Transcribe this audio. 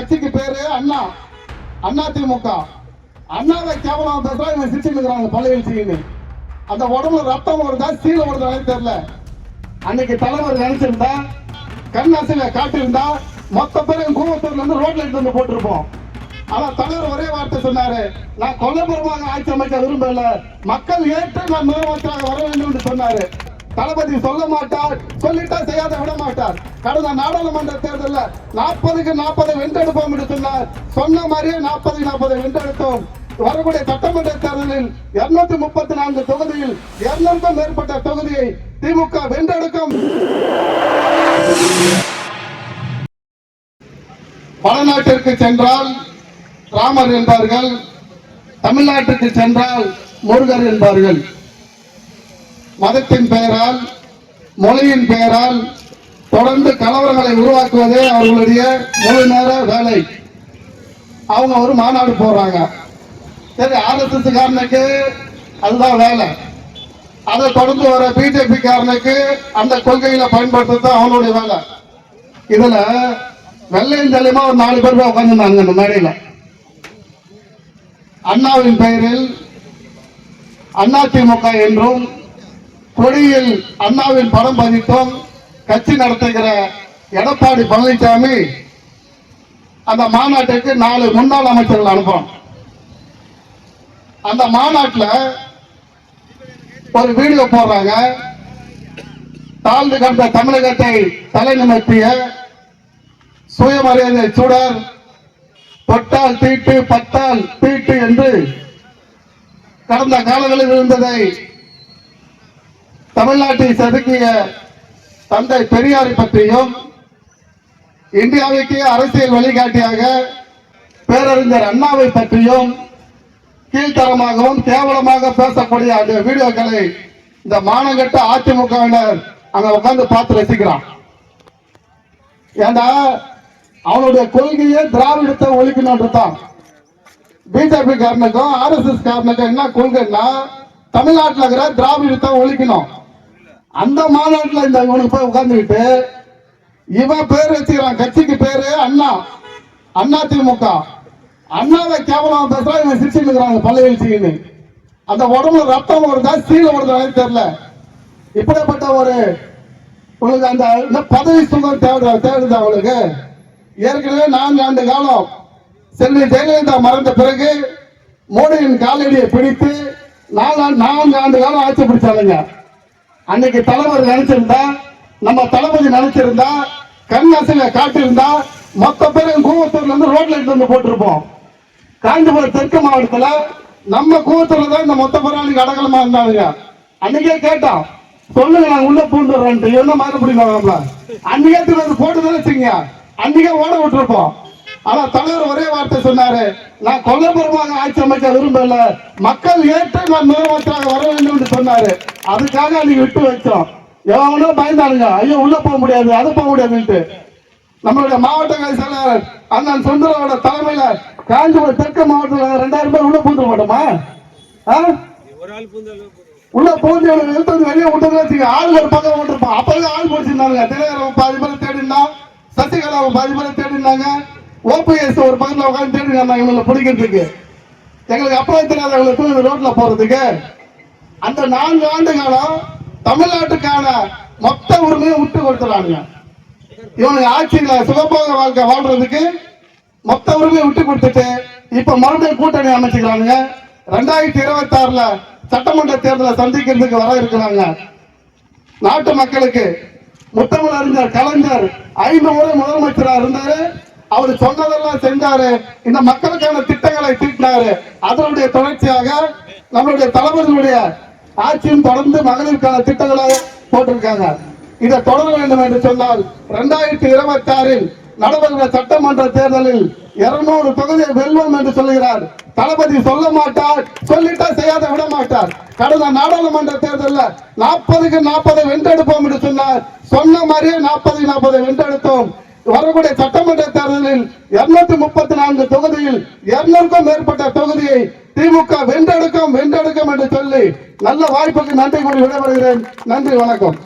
கட்சிக்கு பேரு அண்ணா. அண்ணா திமுக. அண்ணாவை கேவலம் பேசுறா இவன் சிரிச்சுட்டு இருக்கிறாங்க பள்ளியில் அந்த உடம்புல ரத்தம் வருதா சீல வருதா தெரியல. அன்னைக்கு தலைவர் நினைச்சிருந்தா கண்ணாசில காட்டியிருந்தா மொத்த பேரும் கூவத்தூர்ல இருந்து ரோட்ல எடுத்து வந்து போட்டிருப்போம். ஆனா தலைவர் ஒரே வார்த்தை சொன்னாரு நான் கொல்லப்புறமாக ஆட்சி அமைக்க விரும்பல. மக்கள் ஏற்று நான் முதலமைச்சராக வர வேண்டும் என்று சொன்னாரு. தளபதி சொல்ல மாட்டார் சொல்லிட்டா செய்யாத விட மாட்டார். கடந்த நாடாளுமன்ற தேர்தலில் நாற்பதுக்கு நாற்பது வென்றெடுப்போம் என்று சொன்னார். சொன்ன மாதிரியே நாற்பது நாற்பது வென்றெடுத்தோம். வரக்கூடிய சட்டமன்ற தேர்தலில் இருநூத்தி முப்பத்தி நான்கு தொகுதியில் இருநூறுக்கும் மேற்பட்ட தொகுதியை திமுக வென்றெடுக்கும். வடநாட்டிற்கு சென்றால் ராமர் என்பார்கள் தமிழ்நாட்டுக்கு சென்றால் முருகர் என்பார்கள். மதத்தின் பெயரால் மொழியின் பெயரால் தொடர்ந்து கலவரங்களை உருவாக்குவதே அவர்களுடைய முழு நேர வேலை. அவங்க ஒரு மாநாடு போடுறாங்க. சரி ஆர்எஸ்எஸ் அதுதான் வேலை. அதை தொடர்ந்து வர பிஜேபி காரனுக்கு அந்த கொள்கையில பயன்படுத்துறது அவனுடைய வேலை. இதுல வெள்ளையும் தெளிமா ஒரு நாலு பேர் உட்காந்துருந்தாங்க இந்த மேடையில. அண்ணாவின் பெயரில் அதிமுக என்றும் கொடியில் அண்ணாவின் படம் பதித்தோம். கட்சி நடத்துகிற எடப்பாடி பழனிசாமி அந்த மாநாட்டுக்கு நாலு முன்னாள் அமைச்சர்கள் அனுப்பும். அந்த மாநாட்டில் ஒரு வீடியோ போடுறாங்க. தாழ்ந்து கண்ட தமிழகத்தை தலைநிமித்திய சுயமரியாதை சுடர் தொட்டால் தீட்டு பட்டால் தீட்டு என்று கடந்த காலங்களில் இருந்ததை தமிழ்நாட்டை செதுக்கிய தந்தை பெரியாரை பற்றியும் இந்தியாவுக்கு அரசியல் வழிகாட்டியாக பேரறிஞர் அண்ணாவை பற்றியும் கீழ்த்தரமாகவும் கேவலமாக பேசக்கூடிய அந்த வீடியோக்களை இந்த மானங்கட்ட அதிமுகவினர் அங்க உட்கார்ந்து பார்த்து ரசிக்கிறான் ஏண்டா அவனுடைய கொள்கையே திராவிடத்தை ஒழிக்கணும்ன்றதான். பிஜேபி காரனுக்கும் ஆர்எஸ்எஸ் காரணக்கும் என்ன கொள்கைன்னா தமிழ்நாட்டில் இருக்கிற திராவிடத்தை ஒழிக்கணும். அந்த மாநாட்டில் இந்த இவனுக்கு போய் உட்கார்ந்துக்கிட்டு இவன் பேர் வச்சுக்கிறான் கட்சிக்கு பேரு அண்ணா. அண்ணா திமுக. அண்ணாவை கேவலம் பேசுறா இவன் சிரிச்சுட்டு இருக்கிறாங்க பள்ளியில் செய்யுங்க அந்த உடம்புல ரத்தம் வருதா சீல வருதா தெரியல. இப்படிப்பட்ட ஒரு உங்களுக்கு அந்த இந்த பதவி சுகம் தேவை தேடுது அவளுக்கு. ஏற்கனவே நான்கு ஆண்டு காலம் செல்வி ஜெயலலிதா மறந்த பிறகு மோடியின் காலடியை பிடித்து நாலு ஆண்டு- நான்கு ஆண்டு காலம் ஆட்சி பிடிச்சானுங்க அன்னைக்கு தலைவர் நினைச்சிருந்தா நம்ம தளபதி நினைச்சிருந்தா கண்ணாசில காட்டியிருந்தா மொத்த பேரும் கூவத்தூர்ல இருந்து ரோட்ல எடுத்து வந்து போட்டிருப்போம். காஞ்சிபுரம் தெற்கு மாவட்டத்துல நம்ம கூவத்தூர்ல தான் இந்த மொத்த போராளிக்கு அடகலமா இருந்தாங்க அன்னைக்கே கேட்டோம் சொல்லுங்க நாங்க உள்ள பூண்டுறோம்ட்டு என்ன மாதிரி அன்னைக்கே திரும்ப போட்டு தானே வச்சுங்க. அன்னைக்கே ஓட விட்டுருப்போம். ஆனா தலைவர் ஒரே வார்த்தை சொன்னாரு நான் கொல்லப்புறமாக ஆட்சி அமைக்க விரும்பல. மக்கள் ஏற்று நான் முதலமைச்சராக வர வேண்டும் என்று சொன்னாரு. அதுக்காக அன்னைக்கு விட்டு வச்சோம் எவனோ பயந்தானுங்க ஐயோ உள்ள போக முடியாது அது போக முடியாதுன்ட்டு. நம்மளுடைய மாவட்ட செயலாளர் அண்ணன் சுந்தரோட தலைமையில காஞ்சிபுரம் தெற்கு மாவட்டத்தில் ரெண்டாயிரம் பேர் உள்ள பூந்து மாட்டோமா ஆ? உள்ள பூந்து எழுத்து வெளியே விட்டது வச்சுக்க ஆள் ஒரு பக்கம் விட்டுருப்பான் அப்பதான் ஆள் பிடிச்சிருந்தாங்க திரையரவன் பாதி பேரை தேடினா சசிகலாவை பாதி பேரை தேடினாங்க ஓபிஎஸ் ஒரு பக்கத்தில் உட்காந்து தேடினாங்க இவங்களை இருக்கு. எங்களுக்கு அப்புறம் தெரியாது இந்த ரோட்ல போறதுக்கு. அந்த நான்கு ஆண்டு காலம் தமிழ்நாட்டுக்கான மொத்த உரிமையை விட்டு கொடுத்துறானுங்க. இவனுக்கு ஆட்சியில சுகபோக வாழ்க்கை வாழ்றதுக்கு மொத்த உரிமையை விட்டு கொடுத்துட்டு இப்ப மறுபடியும் கூட்டணி அமைச்சுக்கிறாங்க ரெண்டாயிரத்தி இருபத்தி ஆறுல சட்டமன்ற தேர்தலை சந்திக்கிறதுக்கு வர இருக்கிறாங்க. நாட்டு மக்களுக்கு முத்தமிழ் அறிஞர் கலைஞர் ஐந்து முறை முதலமைச்சராக இருந்தாரு. அவர் சொன்னதெல்லாம் செஞ்சாரு. இந்த மக்களுக்கான திட்டங்களை தீட்டினாரு. அதனுடைய தொடர்ச்சியாக நம்மளுடைய தளபதியுடைய ஆட்சியும் தொடர்ந்து மகளிருக்கான திட்டங்களை போட்டிருக்காங்க. இதை தொடர வேண்டும் என்று சொன்னால் இரண்டாயிரத்தி இருபத்தி ஆறில் நடைபெறுகிற சட்டமன்ற தேர்தலில் இருநூறு தொகுதியை வெல்வோம் என்று சொல்கிறார் தளபதி சொல்ல மாட்டார் சொல்லிட்டா செய்யாத விட மாட்டார். கடந்த நாடாளுமன்ற தேர்தலில் நாற்பதுக்கு நாற்பதை வென்றெடுப்போம் என்று சொன்னார். சொன்ன மாதிரியே நாற்பது நாற்பது வென்றெடுத்தோம். வரக்கூடிய சட்டமன்ற தேர்தலில் இருநூத்தி முப்பத்தி நான்கு தொகுதியில் இருநூறுக்கும் மேற்பட்ட தொகுதியை திமுக வென்றெடுக்கும் வென்றெடுக்கும் என்று சொல்லி நல்ல வாய்ப்புக்கு நன்றி கூறி விடைபெறுகிறேன். நன்றி வணக்கம்.